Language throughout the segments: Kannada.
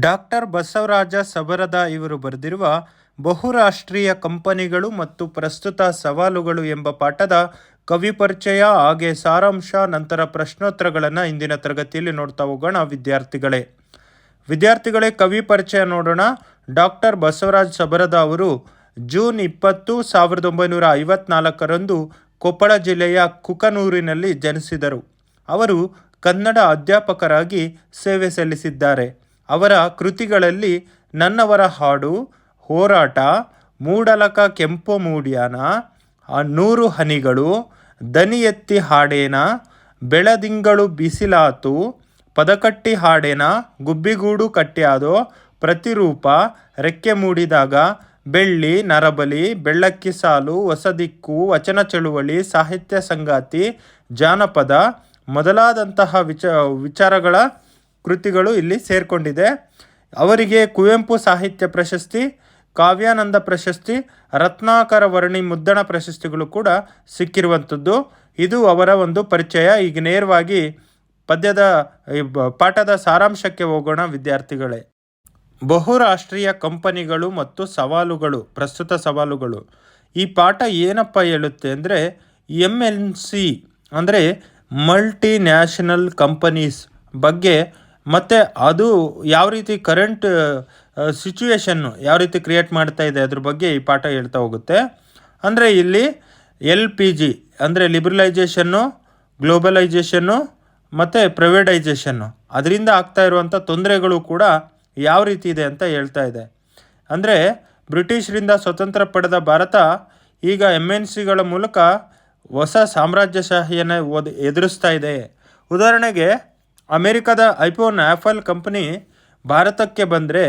ಡಾಕ್ಟರ್ ಬಸವರಾಜ ಸಬರದ ಇವರು ಬರೆದಿರುವ ಬಹುರಾಷ್ಟ್ರೀಯ ಕಂಪನಿಗಳು ಮತ್ತು ಪ್ರಸ್ತುತ ಸವಾಲುಗಳು ಎಂಬ ಪಾಠದ ಕವಿ ಪರಿಚಯ ಹಾಗೆ ಸಾರಾಂಶ, ನಂತರ ಪ್ರಶ್ನೋತ್ತರಗಳನ್ನು ಇಂದಿನ ತರಗತಿಯಲ್ಲಿ ನೋಡ್ತಾ ಹೋಗೋಣ ವಿದ್ಯಾರ್ಥಿಗಳೇ. ವಿದ್ಯಾರ್ಥಿಗಳೇ, ಕವಿ ಪರಿಚಯ ನೋಡೋಣ. ಡಾಕ್ಟರ್ ಬಸವರಾಜ ಸಬರದ ಅವರು ಜೂನ್ ಇಪ್ಪತ್ತು, ಸಾವಿರದ ಒಂಬೈನೂರ ಐವತ್ನಾಲ್ಕರಂದು ಕೊಪ್ಪಳ ಜಿಲ್ಲೆಯ ಕುಕನೂರಿನಲ್ಲಿ ಜನಿಸಿದರು. ಅವರು ಕನ್ನಡ ಅಧ್ಯಾಪಕರಾಗಿ ಸೇವೆ ಸಲ್ಲಿಸಿದ್ದಾರೆ. ಅವರ ಕೃತಿಗಳಲ್ಲಿ ನನ್ನವರ ಹಾಡು, ಹೋರಾಟ, ಮೂಡಲಕ ಕೆಂಪು ಮೂಡ್ಯಾನ ನೂರು ಹನಿಗಳು, ದನಿ ಎತ್ತಿ ಹಾಡೇನ, ಬೆಳದಿಂಗಳು ಬಿಸಿಲಾತು, ಪದಕಟ್ಟಿ ಹಾಡೇನ, ಗುಬ್ಬಿಗೂಡು ಕಟ್ಟ್ಯಾದೋ, ಪ್ರತಿರೂಪ, ರೆಕ್ಕೆ ಮೂಡಿದಾಗ, ಬೆಳ್ಳಿ, ನರಬಲಿ, ಬೆಳ್ಳಕ್ಕಿ ಸಾಲು, ಹೊಸದಿಕ್ಕು, ವಚನ ಚಳುವಳಿ, ಸಾಹಿತ್ಯ ಸಂಗಾತಿ, ಜಾನಪದ, ಮೊದಲಾದಂತಹ ವಿಚ ವಿಚಾರಗಳ ಕೃತಿಗಳು ಇಲ್ಲಿ ಸೇರಿಕೊಂಡಿದೆ. ಅವರಿಗೆ ಕುವೆಂಪು ಸಾಹಿತ್ಯ ಪ್ರಶಸ್ತಿ, ಕಾವ್ಯಾನಂದ ಪ್ರಶಸ್ತಿ, ರತ್ನಾಕರ ವರ್ಣಿ ಮುದ್ದಣ ಪ್ರಶಸ್ತಿಗಳು ಕೂಡ ಸಿಕ್ಕಿರುವಂಥದ್ದು. ಇದು ಅವರ ಒಂದು ಪರಿಚಯ. ಈಗ ನೇರವಾಗಿ ಪದ್ಯದ ಪಾಠದ ಸಾರಾಂಶಕ್ಕೆ ಹೋಗೋಣ ವಿದ್ಯಾರ್ಥಿಗಳೇ. ಬಹುರಾಷ್ಟ್ರೀಯ ಕಂಪನಿಗಳು ಮತ್ತು ಸವಾಲುಗಳು, ಪ್ರಸ್ತುತ ಸವಾಲುಗಳು. ಈ ಪಾಠ ಏನಪ್ಪ ಹೇಳುತ್ತೆ ಅಂದರೆ ಎಂ ಎನ್ ಸಿ ಅಂದರೆ ಮಲ್ಟಿ ನ್ಯಾಷನಲ್ ಕಂಪನೀಸ್ ಬಗ್ಗೆ ಮತ್ತು ಅದು ಯಾವ ರೀತಿ ಕರೆಂಟ್ ಸಿಚುವೇಶನ್ನು ಯಾವ ರೀತಿ ಕ್ರಿಯೇಟ್ ಮಾಡ್ತಾ ಇದೆ ಅದ್ರ ಬಗ್ಗೆ ಈ ಪಾಠ ಹೇಳ್ತಾ ಹೋಗುತ್ತೆ. ಅಂದರೆ ಇಲ್ಲಿ ಎಲ್ ಪಿ ಜಿ ಅಂದರೆ ಲಿಬ್ರಲೈಜೇಷನ್ನು ಗ್ಲೋಬಲೈಜೇಷನ್ನು ಮತ್ತು ಪ್ರೈವೇಟೈಜೇಷನ್ನು ಅದರಿಂದ ಆಗ್ತಾ ಇರುವಂಥ ತೊಂದರೆಗಳು ಕೂಡ ಯಾವ ರೀತಿ ಇದೆ ಅಂತ ಹೇಳ್ತಾ ಇದೆ. ಅಂದರೆ ಬ್ರಿಟಿಷರಿಂದ ಸ್ವತಂತ್ರ ಪಡೆದ ಭಾರತ ಈಗ ಎಂ ಎನ್ ಸಿಗಳ ಮೂಲಕ ಹೊಸ ಸಾಮ್ರಾಜ್ಯಶಾಹಿಯನ್ನು ಓದ್, ಎದುರಿಸ್ತಾ ಇದೆ. ಉದಾಹರಣೆಗೆ ಅಮೆರಿಕದ ಐಫೋನ್ ಆ್ಯಪಲ್ ಕಂಪನಿ ಭಾರತಕ್ಕೆ ಬಂದರೆ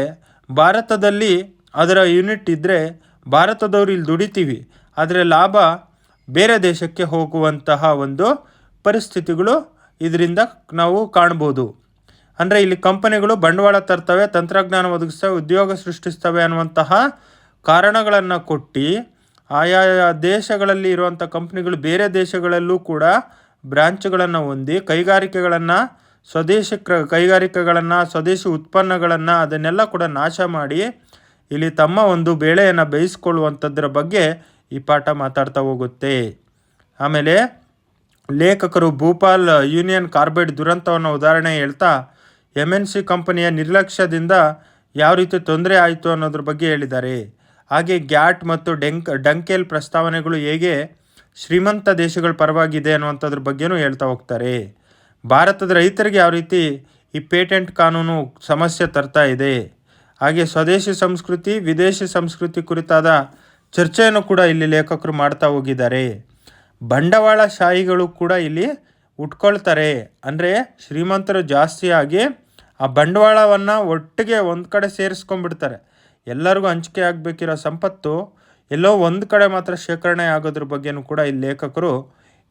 ಭಾರತದಲ್ಲಿ ಅದರ ಯೂನಿಟ್ ಇದ್ದರೆ ಭಾರತದವರು ಇಲ್ಲಿ ದುಡಿತೀವಿ. ಆದರೆ ಲಾಭ ಬೇರೆ ದೇಶಕ್ಕೆ ಹೋಗುವಂತಹ ಒಂದು ಪರಿಸ್ಥಿತಿಗಳು ಇದರಿಂದ ನಾವು ಕಾಣ್ಬೋದು. ಅಂದರೆ ಇಲ್ಲಿ ಕಂಪನಿಗಳು ಬಂಡವಾಳ ತರ್ತವೆ, ತಂತ್ರಜ್ಞಾನ ಒದಗಿಸ್ತವೆ, ಉದ್ಯೋಗ ಸೃಷ್ಟಿಸ್ತವೆ ಅನ್ನುವಂತಹ ಕಾರಣಗಳನ್ನು ಕೊಟ್ಟು ಆಯಾ ದೇಶಗಳಲ್ಲಿ ಇರುವಂಥ ಕಂಪ್ನಿಗಳು ಬೇರೆ ದೇಶಗಳಲ್ಲೂ ಕೂಡ ಬ್ರ್ಯಾಂಚ್ಗಳನ್ನು ಹೊಂದಿ ಕೈಗಾರಿಕೆಗಳನ್ನು ಸ್ವದೇಶಿ ಕ್ರ ಕೈಗಾರಿಕೆಗಳನ್ನು, ಸ್ವದೇಶಿ ಉತ್ಪನ್ನಗಳನ್ನು ಅದನ್ನೆಲ್ಲ ಕೂಡ ನಾಶ ಮಾಡಿ ಇಲ್ಲಿ ತಮ್ಮ ಒಂದು ಬೇಳೆಯನ್ನು ಬೇಯಿಸ್ಕೊಳ್ಳುವಂಥದ್ರ ಬಗ್ಗೆ ಈ ಪಾಠ ಮಾತಾಡ್ತಾ ಹೋಗುತ್ತೆ. ಆಮೇಲೆ ಲೇಖಕರು ಭೂಪಾಲ್ ಯೂನಿಯನ್ ಕಾರ್ಬೈಡ್ ದುರಂತವನ್ನು ಉದಾಹರಣೆ ಹೇಳ್ತಾ ಎಂ ಎನ್ ಸಿ ಕಂಪನಿಯ ನಿರ್ಲಕ್ಷ್ಯದಿಂದ ಯಾವ ರೀತಿ ತೊಂದರೆ ಆಯಿತು ಅನ್ನೋದ್ರ ಬಗ್ಗೆ ಹೇಳಿದ್ದಾರೆ. ಹಾಗೆ ಗ್ಯಾಟ್ ಮತ್ತು ಡೆಂಕ್ ಡಂಕೆಲ್ ಪ್ರಸ್ತಾವನೆಗಳು ಹೇಗೆ ಶ್ರೀಮಂತ ದೇಶಗಳ ಪರವಾಗಿದೆ ಅನ್ನುವಂಥದ್ರ ಬಗ್ಗೆನೂ ಹೇಳ್ತಾ ಹೋಗ್ತಾರೆ. ಭಾರತದ ರೈತರಿಗೆ ಯಾವ ರೀತಿ ಈ ಪೇಟೆಂಟ್ ಕಾನೂನು ಸಮಸ್ಯೆ ತರ್ತಾ ಇದೆ, ಹಾಗೆ ಸ್ವದೇಶಿ ಸಂಸ್ಕೃತಿ, ವಿದೇಶಿ ಸಂಸ್ಕೃತಿ ಕುರಿತಾದ ಚರ್ಚೆಯನ್ನು ಕೂಡ ಇಲ್ಲಿ ಲೇಖಕರು ಮಾಡ್ತಾ ಹೋಗಿದ್ದಾರೆ. ಬಂಡವಾಳಶಾಹಿಗಳು ಕೂಡ ಇಲ್ಲಿ ಉಟ್ಕೊಳ್ತಾರೆ. ಅಂದರೆ ಶ್ರೀಮಂತರು ಜಾಸ್ತಿಯಾಗಿ ಆ ಬಂಡವಾಳವನ್ನು ಒಟ್ಟಿಗೆ ಒಂದು ಕಡೆ ಸೇರಿಸ್ಕೊಂಡ್ಬಿಡ್ತಾರೆ. ಎಲ್ಲರಿಗೂ ಹಂಚಿಕೆ ಆಗಬೇಕಿರೋ ಸಂಪತ್ತು ಎಲ್ಲೋ ಒಂದು ಕಡೆ ಮಾತ್ರ ಶೇಖರಣೆ ಆಗೋದ್ರ ಬಗ್ಗೆನೂ ಕೂಡ ಇಲ್ಲಿ ಲೇಖಕರು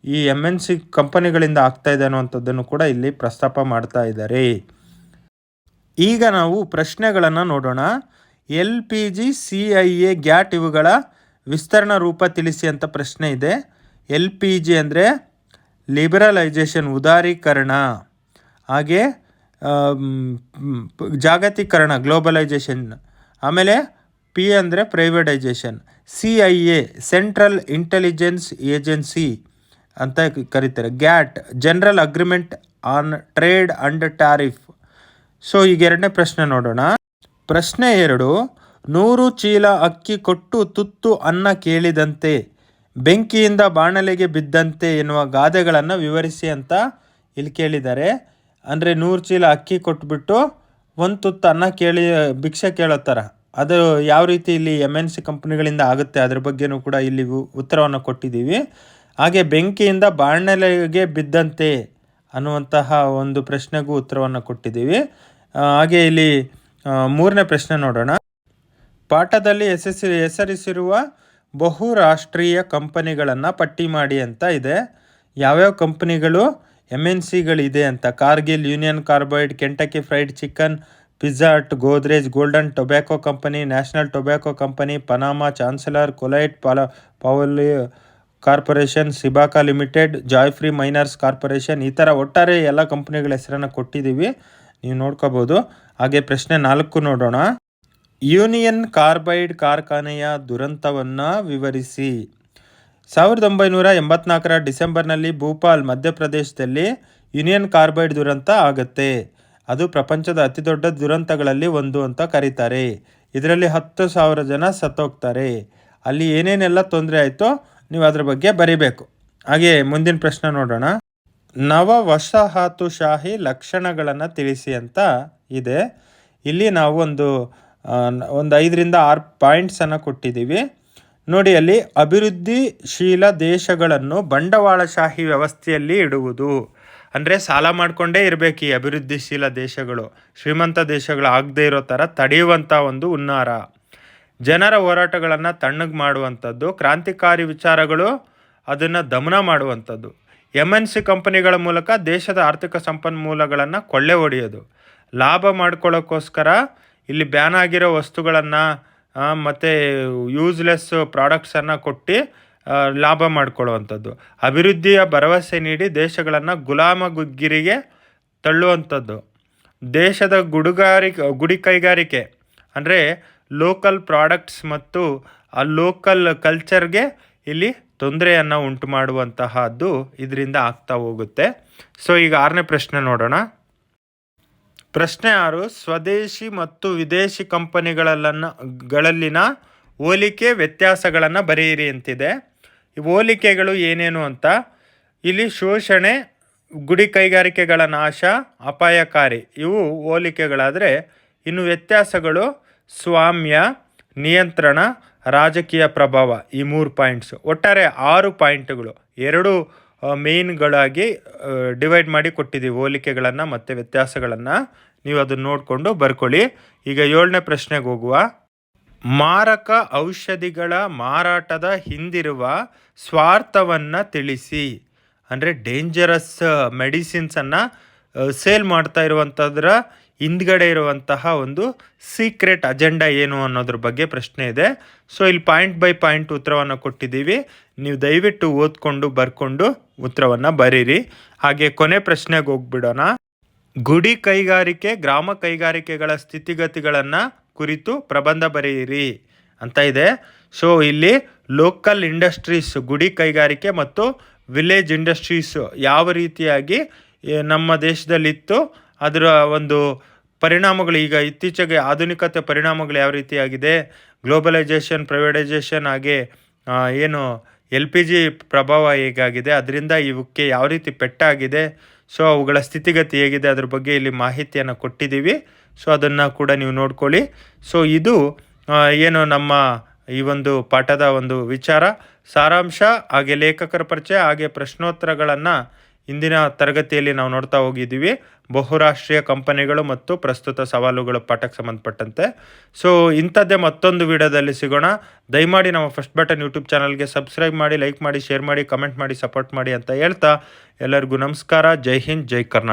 ಈ ಎಂ ಎನ್ ಸಿ ಕಂಪನಿಗಳಿಂದ ಆಗ್ತಾ ಇದೆ ಅನ್ನುವಂಥದ್ದನ್ನು ಕೂಡ ಇಲ್ಲಿ ಪ್ರಸ್ತಾಪ ಮಾಡ್ತಾ ಇದ್ದಾರೆ. ಈಗ ನಾವು ಪ್ರಶ್ನೆಗಳನ್ನು ನೋಡೋಣ. L P G, C I A, GATT ಇವುಗಳ ವಿಸ್ತರಣಾ ರೂಪ ತಿಳಿಸಿ ಅಂತ ಪ್ರಶ್ನೆ ಇದೆ. ಎಲ್ ಪಿ ಜಿ ಅಂದರೆ ಲಿಬರಲೈಜೇಷನ್ ಉದಾರೀಕರಣ, ಹಾಗೆ ಜಾಗತೀಕರಣ ಗ್ಲೋಬಲೈಜೇಷನ್ ಆಮೇಲೆ ಪಿ ಅಂದರೆ privatisation, C I A, central intelligence agency. ಅಂತ ಕರೀತಾರೆ. GATT, general agreement on trade and tariff. So, ಈಗ ಎರಡನೇ ಪ್ರಶ್ನೆ ನೋಡೋಣ. ಪ್ರಶ್ನೆ ಎರಡು, ನೂರು ಚೀಲ ಅಕ್ಕಿ ಕೊಟ್ಟು ತುತ್ತು ಅನ್ನ ಕೇಳಿದಂತೆ, ಬೆಂಕಿಯಿಂದ ಬಾಣಲೆಗೆ ಬಿದ್ದಂತೆ ಎನ್ನುವ ಗಾದೆಗಳನ್ನು ವಿವರಿಸಿ ಅಂತ ಇಲ್ಲಿ ಕೇಳಿದ್ದಾರೆ. ಅಂದರೆ, ನೂರು ಚೀಲ ಅಕ್ಕಿ ಕೊಟ್ಬಿಟ್ಟು ಒಂದು ತುತ್ತು ಅನ್ನ ಕೇಳಿ, ಭಿಕ್ಷೆ ಕೇಳೋ ಅದು ಯಾವ ರೀತಿ ಇಲ್ಲಿ ಎಂ ಎನ್ ಸಿ ಕಂಪ್ನಿಗಳಿಂದ ಆಗುತ್ತೆ? ಅದ್ರ ಬಗ್ಗೆನೂ ಕೂಡ ಇಲ್ಲಿ ಉತ್ತರವನ್ನು ಕೊಟ್ಟಿದ್ದೀವಿ. ಹಾಗೆ ಬೆಂಕಿಯಿಂದ ಬಾಣಲೆಗೆ ಬಿದ್ದಂತೆ ಅನ್ನುವಂತಹ ಒಂದು ಪ್ರಶ್ನೆಗೂ ಉತ್ತರವನ್ನು ಕೊಟ್ಟಿದ್ದೀವಿ. ಹಾಗೆ ಇಲ್ಲಿ ಮೂರನೇ ಪ್ರಶ್ನೆ ನೋಡೋಣ. ಪಾಠದಲ್ಲಿ ಹೆಸರಿಸಿ ಹೆಸರಿಸಿರುವ ಬಹುರಾಷ್ಟ್ರೀಯ ಕಂಪನಿಗಳನ್ನು ಪಟ್ಟಿ ಮಾಡಿ ಅಂತ ಇದೆ. ಯಾವ್ಯಾವ ಕಂಪನಿಗಳು? ಎಂ ಎನ್ ಸಿಗಳಿದೆ ಅಂತ. Cargill, Union Carbide, Kentucky Fried Chicken, pizza Godrej, Golden Tobacco company, National Tobacco company, Panama, chancellor, Colgate, ಪಾಲ, ಪವಲಿ ಕಾರ್ಪೊರೇಷನ್, ಸಿಬಾಕಾ limited Joy free minors corporation ಈ ಥರ ಒಟ್ಟಾರೆ ಎಲ್ಲ ಕಂಪ್ನಿಗಳ ಹೆಸರನ್ನು ಕೊಟ್ಟಿದ್ದೀವಿ. ನೀವು ನೋಡ್ಕೋಬೋದು. ಹಾಗೆ ಪ್ರಶ್ನೆ ನಾಲ್ಕು ನೋಡೋಣ. ಯೂನಿಯನ್ ಕಾರ್ಬೈಡ್ ಕಾರ್ಖಾನೆಯ ದುರಂತವನ್ನು ವಿವರಿಸಿ. ಸಾವಿರದ ಒಂಬೈನೂರ ಎಂಬತ್ನಾಲ್ಕರ ಡಿಸೆಂಬರ್ನಲ್ಲಿ ಭೂಪಾಲ್, ಮಧ್ಯಪ್ರದೇಶದಲ್ಲಿ ಯೂನಿಯನ್ ಕಾರ್ಬೈಡ್ ದುರಂತ ಆಗುತ್ತೆ. ಅದು ಪ್ರಪಂಚದ ಅತಿದೊಡ್ಡ ದುರಂತಗಳಲ್ಲಿ ಒಂದು ಅಂತ ಕರೀತಾರೆ. ಇದರಲ್ಲಿ ಹತ್ತು ಸಾವಿರ ಜನ ಸತ್ತೋಗ್ತಾರೆ. ಅಲ್ಲಿ ಏನೇನೆಲ್ಲ ತೊಂದರೆ ಆಯಿತೋ ನೀವು ಅದರ ಬಗ್ಗೆ ಬರಿಬೇಕು. ಹಾಗೆ ಮುಂದಿನ ಪ್ರಶ್ನೆ ನೋಡೋಣ. ನವ ವಸಾಹತುಶಾಹಿ ಲಕ್ಷಣಗಳನ್ನು ತಿಳಿಸಿ ಅಂತ ಇದೆ. ಇಲ್ಲಿ ನಾವು ಒಂದು ಒಂದು ಐದರಿಂದ ಆರು ಪಾಯಿಂಟ್ಸನ್ನು ಕೊಟ್ಟಿದ್ದೀವಿ. ನೋಡಿ, ಅಲ್ಲಿ ಅಭಿವೃದ್ಧಿಶೀಲ ದೇಶಗಳನ್ನು ಬಂಡವಾಳಶಾಹಿ ವ್ಯವಸ್ಥೆಯಲ್ಲಿ ಇಡುವುದು. ಅಂದರೆ ಸಾಲ ಮಾಡಿಕೊಂಡೇ ಇರಬೇಕು ಈ ಅಭಿವೃದ್ಧಿಶೀಲ ದೇಶಗಳು. ಶ್ರೀಮಂತ ದೇಶಗಳು ಆಗದೇ ಇರೋ ಥರ ತಡೆಯುವಂಥ ಒಂದು ಹುನ್ನಾರ. ಜನರ ಹೋರಾಟಗಳನ್ನು ತಣ್ಣಗೆ ಮಾಡುವಂಥದ್ದು, ಕ್ರಾಂತಿಕಾರಿ ವಿಚಾರಗಳು ಅದನ್ನು ದಮನ ಮಾಡುವಂಥದ್ದು. ಎಂ ಎನ್ ಸಿ ಕಂಪನಿಗಳ ಮೂಲಕ ದೇಶದ ಆರ್ಥಿಕ ಸಂಪನ್ಮೂಲಗಳನ್ನು ಕೊಳ್ಳೆ ಹೊಡೆಯೋದು ಲಾಭ ಮಾಡ್ಕೊಳ್ಳೋಕ್ಕೋಸ್ಕರ ಇಲ್ಲಿ ಬ್ಯಾನ್ ಆಗಿರೋ ವಸ್ತುಗಳನ್ನು ಮತ್ತು ಯೂಸ್ಲೆಸ್ ಪ್ರಾಡಕ್ಟ್ಸನ್ನು ಕೊಟ್ಟು ಲಾಭ ಮಾಡಿಕೊಳ್ಳುವಂಥದ್ದು. ಅಭಿವೃದ್ಧಿಯ ಭರವಸೆ ನೀಡಿ ದೇಶಗಳನ್ನು ಗುಲಾಮಗಿರಿಗೆ ತಳ್ಳುವಂಥದ್ದು. ದೇಶದ ಗುಡುಗಾರಿಕೆ, ಗುಡಿ ಕೈಗಾರಿಕೆ. ಅಂದರೆ ಲೋಕಲ್ ಪ್ರಾಡಕ್ಟ್ಸ್ ಮತ್ತು ಆ ಲೋಕಲ್ ಕಲ್ಚರ್ಗೆ ಇಲ್ಲಿ ತೊಂದರೆಯನ್ನು ಉಂಟು ಮಾಡುವಂತಹದ್ದು ಇದರಿಂದ ಆಗ್ತಾ ಹೋಗುತ್ತೆ. ಸೊ ಈಗ ಆರನೇ ಪ್ರಶ್ನೆ ನೋಡೋಣ. ಪ್ರಶ್ನೆ ಆರು, ಸ್ವದೇಶಿ ಮತ್ತು ವಿದೇಶಿ ಕಂಪನಿಗಳನ್ನ, ಗಳಲ್ಲಿನ ಹೋಲಿಕೆ ವ್ಯತ್ಯಾಸಗಳನ್ನು ಬರೆಯಿರಿ ಅಂತಿದೆ. ಹೋಲಿಕೆಗಳು ಏನೇನು ಅಂತ? ಇಲ್ಲಿ ಶೋಷಣೆ, ಗುಡಿ ಕೈಗಾರಿಕೆಗಳ ನಾಶ, ಅಪಾಯಕಾರಿ, ಇವು ಹೋಲಿಕೆಗಳಾದರೆ ಇನ್ನು ವ್ಯತ್ಯಾಸಗಳು ಸ್ವಾಮ್ಯ, ನಿಯಂತ್ರಣ, ರಾಜಕೀಯ ಪ್ರಭಾವ ಈ ಮೂರು ಪಾಯಿಂಟ್ಸ್ ಒಟ್ಟಾರೆ ಆರು ಪಾಯಿಂಟ್ಗಳು ಎರಡು ಮೇನ್ಗಳಾಗಿ ಡಿವೈಡ್ ಮಾಡಿ ಕೊಟ್ಟಿದ್ದೀವಿ ಹೋಲಿಕೆಗಳನ್ನು ಮತ್ತು ವ್ಯತ್ಯಾಸಗಳನ್ನು. ನೀವು ಅದನ್ನು ನೋಡಿಕೊಂಡು ಬರ್ಕೊಳ್ಳಿ. ಈಗ ಏಳನೇ ಪ್ರಶ್ನೆಗೆ ಹೋಗುವ. ಮಾರಕ ಔಷಧಿಗಳ ಮಾರಾಟದ ಹಿಂದಿರುವ ಸ್ವಾರ್ಥವನ್ನು ತಿಳಿಸಿ. ಅಂದರೆ ಡೇಂಜರಸ್ ಮೆಡಿಸಿನ್ಸನ್ನು ಸೇಲ್ ಮಾಡ್ತಾ ಇರುವಂಥದ್ರ ಹಿಂದ್ಗಡೆ ಇರುವಂತಹ ಒಂದು ಸೀಕ್ರೆಟ್ ಅಜೆಂಡಾ ಏನು ಅನ್ನೋದ್ರ ಬಗ್ಗೆ ಪ್ರಶ್ನೆ ಇದೆ. ಸೊ ಇಲ್ಲಿ ಪಾಯಿಂಟ್ ಬೈ ಪಾಯಿಂಟ್ ಉತ್ತರವನ್ನು ಕೊಟ್ಟಿದ್ದೀವಿ. ನೀವು ದಯವಿಟ್ಟು ಓದ್ಕೊಂಡು ಬರ್ಕೊಂಡು ಉತ್ತರವನ್ನು ಬರೀರಿ. ಹಾಗೆ ಕೊನೆ ಪ್ರಶ್ನೆಗೆ ಹೋಗ್ಬಿಡೋಣ. ಗುಡಿ ಕೈಗಾರಿಕೆ, ಗ್ರಾಮ ಕೈಗಾರಿಕೆಗಳ ಸ್ಥಿತಿಗತಿಗಳನ್ನು ಕುರಿತು ಪ್ರಬಂಧ ಬರೆಯಿರಿ ಅಂತ ಇದೆ. ಸೊ ಇಲ್ಲಿ ಲೋಕಲ್ ಇಂಡಸ್ಟ್ರೀಸ್ ಗುಡಿ ಕೈಗಾರಿಕೆ ಮತ್ತು ವಿಲೇಜ್ ಇಂಡಸ್ಟ್ರೀಸ್ ಯಾವ ರೀತಿಯಾಗಿ ನಮ್ಮ ದೇಶದಲ್ಲಿತ್ತು ಅದರ ಒಂದು ಪರಿಣಾಮಗಳು ಈಗ ಇತ್ತೀಚೆಗೆ ಆಧುನಿಕತೆ ಪರಿಣಾಮಗಳು ಯಾವ ರೀತಿಯಾಗಿದೆ? ಗ್ಲೋಬಲೈಜೇಷನ್ ಪ್ರೈವೇಟೈಜೇಷನ್ ಹಾಗೆ ಏನು ಎಲ್ ಪಿ ಜಿ ಪ್ರಭಾವ ಹೇಗಾಗಿದೆ? ಅದರಿಂದ ಇವಕ್ಕೆ ಯಾವ ರೀತಿ ಪೆಟ್ಟಾಗಿದೆ? ಸೊ, ಅವುಗಳ ಸ್ಥಿತಿಗತಿ ಹೇಗಿದೆ? ಅದ್ರ ಬಗ್ಗೆ ಇಲ್ಲಿ ಮಾಹಿತಿಯನ್ನು ಕೊಟ್ಟಿದ್ದೀವಿ. ಸೊ, ಅದನ್ನು ಕೂಡ ನೀವು ನೋಡ್ಕೊಳ್ಳಿ. ಸೊ, ಇದು ಏನು ನಮ್ಮ ಈ ಒಂದು ಪಾಠದ ಒಂದು ವಿಚಾರ. ಸಾರಾಂಶ, ಹಾಗೆ ಲೇಖಕರ ಪರಿಚಯ, ಹಾಗೆ ಪ್ರಶ್ನೋತ್ತರಗಳನ್ನು ಇಂದಿನ ತರಗತಿಯಲ್ಲಿ ನಾವು ನೋಡ್ತಾ ಹೋಗಿದ್ದೀವಿ. ಬಹುರಾಷ್ಟ್ರೀಯ ಕಂಪನಿಗಳು ಮತ್ತು ಪ್ರಸ್ತುತ ಸವಾಲುಗಳು ಪಾಠಕ್ಕೆ ಸಂಬಂಧಪಟ್ಟಂತೆ. ಸೊ ಇಂಥದ್ದೇ ಮತ್ತೊಂದು ವಿಡಿಯೋದಲ್ಲಿ ಸಿಗೋಣ. ದಯಮಾಡಿ ನಮ್ಮ ಫಸ್ಟ್ ಬಟನ್ ಯೂಟ್ಯೂಬ್ ಚಾನಲ್ಗೆ ಸಬ್ಸ್ಕ್ರೈಬ್ ಮಾಡಿ ಲೈಕ್ ಮಾಡಿ ಶೇರ್ ಮಾಡಿ ಕಮೆಂಟ್ ಮಾಡಿ ಸಪೋರ್ಟ್ ಮಾಡಿ ಅಂತ ಹೇಳ್ತಾ ಎಲ್ಲರಿಗೂ ನಮಸ್ಕಾರ. ಜೈ ಹಿಂದ್, ಜೈ ಕರ್ನಾಟಕ.